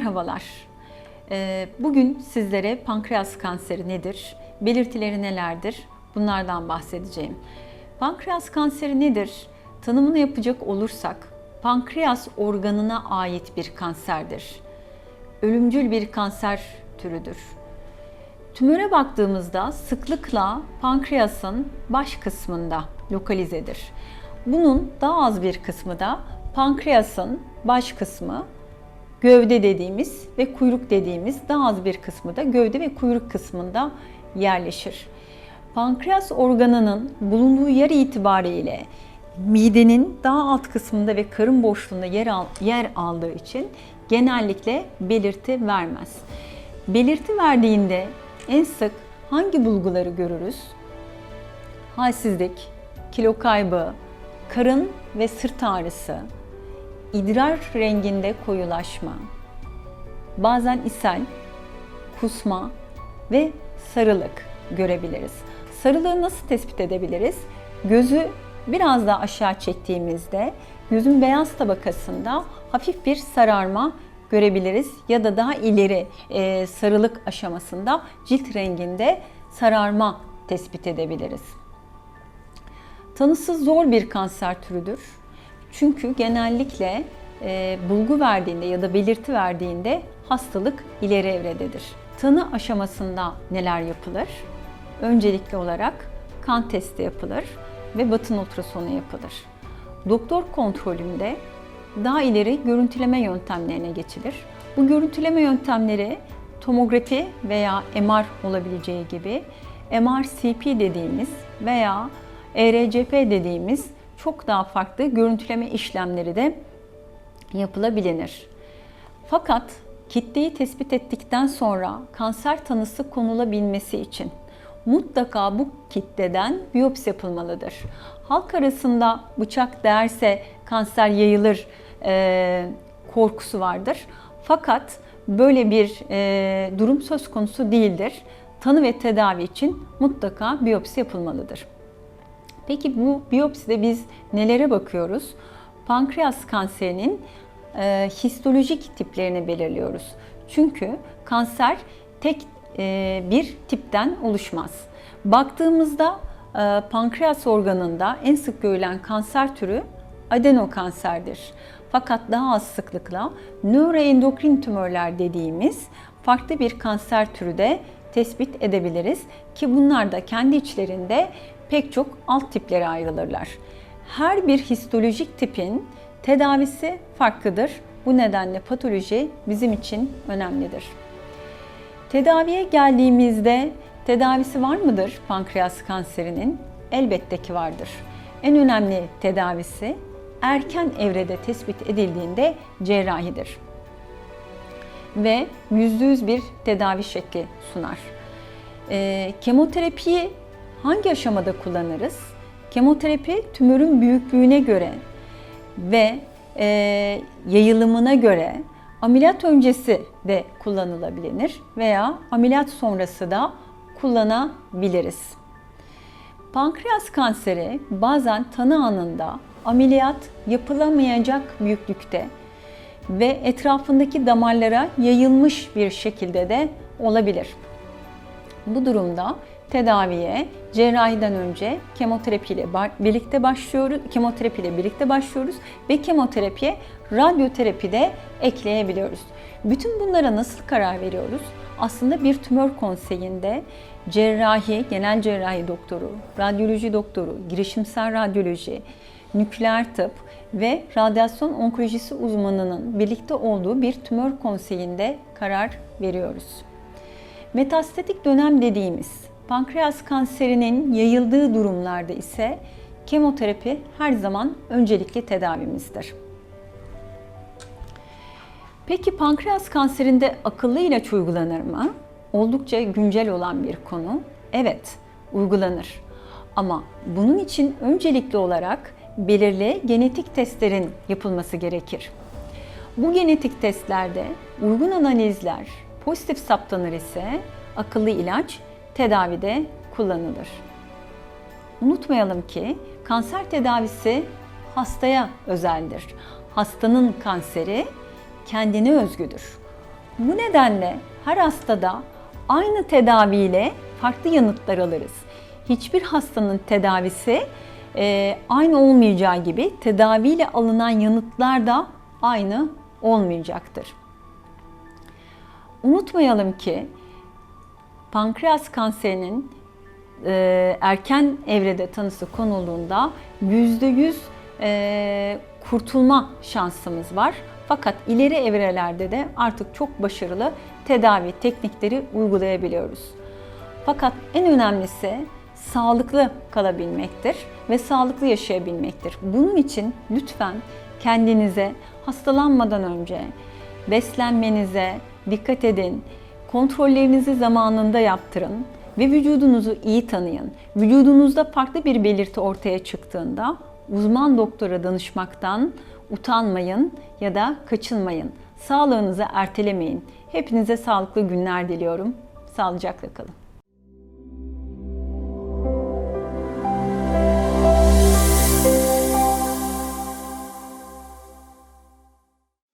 Merhabalar. Ee, Bugün sizlere pankreas kanseri nedir, belirtileri nelerdir bunlardan bahsedeceğim. Pankreas kanseri nedir? Tanımını yapacak olursak pankreas organına ait bir kanserdir. Ölümcül bir kanser türüdür. Tümöre baktığımızda sıklıkla pankreasın baş kısmında lokalizedir. Bunun daha az bir kısmı da pankreasın baş kısmı, gövde dediğimiz ve kuyruk dediğimiz daha az bir kısmı da gövde ve kuyruk kısmında yerleşir. Pankreas organının bulunduğu yer itibariyle midenin daha alt kısmında ve karın boşluğunda yer, al, yer aldığı için genellikle belirti vermez. Belirti verdiğinde en sık hangi bulguları görürüz? Halsizlik, kilo kaybı, karın ve sırt ağrısı, idrar renginde koyulaşma, bazen ishal, kusma ve sarılık görebiliriz. Sarılığı nasıl tespit edebiliriz? Gözü biraz daha aşağı çektiğimizde gözün beyaz tabakasında hafif bir sararma görebiliriz ya da daha ileri e, sarılık aşamasında cilt renginde sararma tespit edebiliriz. Tanısı zor bir kanser türüdür. Çünkü genellikle e, bulgu verdiğinde ya da belirti verdiğinde hastalık ileri evrededir. Tanı aşamasında neler yapılır? Öncelikli olarak kan testi yapılır ve batın ultrasonu yapılır. Doktor kontrolünde daha ileri görüntüleme yöntemlerine geçilir. Bu görüntüleme yöntemleri tomografi veya MR olabileceği gibi MR-CP dediğimiz veya ERCP dediğimiz çok daha farklı görüntüleme işlemleri de yapılabilir. Fakat kitleyi tespit ettikten sonra kanser tanısı konulabilmesi için mutlaka bu kitleden biyopsi yapılmalıdır. Halk arasında bıçak değerse kanser yayılır e, korkusu vardır. Fakat böyle bir e, durum söz konusu değildir. Tanı ve tedavi için mutlaka biyopsi yapılmalıdır. Peki bu biyopside biz nelere bakıyoruz? Pankreas kanserinin e, histolojik tiplerini belirliyoruz. Çünkü kanser tek e, bir tipten oluşmaz. Baktığımızda e, pankreas organında en sık görülen kanser türü adenokanserdir. Fakat daha az sıklıkla nöroendokrin tümörler dediğimiz farklı bir kanser türü de tespit edebiliriz ki bunlar da kendi içlerinde pek çok alt tiplere ayrılırlar. Her bir histolojik tipin tedavisi farklıdır. Bu nedenle patoloji bizim için önemlidir. Tedaviye geldiğimizde tedavisi var mıdır pankreas kanserinin? Elbette ki vardır. En önemli tedavisi erken evrede tespit edildiğinde cerrahidir. Ve %100 bir tedavi şekli sunar. E, kemoterapiyi hangi aşamada kullanırız? Kemoterapi tümörün büyüklüğüne göre ve e, yayılımına göre ameliyat öncesi de kullanılabilir veya ameliyat sonrası da kullanabiliriz. Pankreas kanseri bazen tanı anında ameliyat yapılamayacak büyüklükte ve etrafındaki damarlara yayılmış bir şekilde de olabilir. Bu durumda tedaviye cerrahiden önce kemoterapi ile birlikte başlıyoruz. Kemoterapi ile birlikte başlıyoruz ve kemoterapiye radyoterapi de ekleyebiliyoruz. Bütün bunlara nasıl karar veriyoruz? Aslında bir tümör konseyinde cerrahi, genel cerrahi doktoru, radyoloji doktoru, girişimsel radyoloji, nükleer tıp ve radyasyon onkolojisi uzmanının birlikte olduğu bir tümör konseyinde karar veriyoruz. Metastatik dönem dediğimiz pankreas kanserinin yayıldığı durumlarda ise kemoterapi her zaman öncelikli tedavimizdir. Peki pankreas kanserinde akıllı ilaç uygulanır mı? Oldukça güncel olan bir konu. Evet, uygulanır. Ama bunun için öncelikli olarak belirli genetik testlerin yapılması gerekir. Bu genetik testlerde uygun analizler pozitif saptanır ise akıllı ilaç tedavide kullanılır. Unutmayalım ki kanser tedavisi hastaya özeldir. Hastanın kanseri kendine özgüdür. Bu nedenle her hastada aynı tedaviyle farklı yanıtlar alırız. Hiçbir hastanın tedavisi e, aynı olmayacağı gibi tedaviyle alınan yanıtlar da aynı olmayacaktır. Unutmayalım ki pankreas kanserinin e, erken evrede tanısı konulduğunda %100 e, kurtulma şansımız var. Fakat ileri evrelerde de artık çok başarılı tedavi teknikleri uygulayabiliyoruz. Fakat en önemlisi sağlıklı kalabilmektir ve sağlıklı yaşayabilmektir. Bunun için lütfen kendinize hastalanmadan önce beslenmenize dikkat edin. Kontrollerinizi zamanında yaptırın ve vücudunuzu iyi tanıyın. Vücudunuzda farklı bir belirti ortaya çıktığında uzman doktora danışmaktan utanmayın ya da kaçınmayın. Sağlığınızı ertelemeyin. Hepinize sağlıklı günler diliyorum. Sağlıcakla kalın.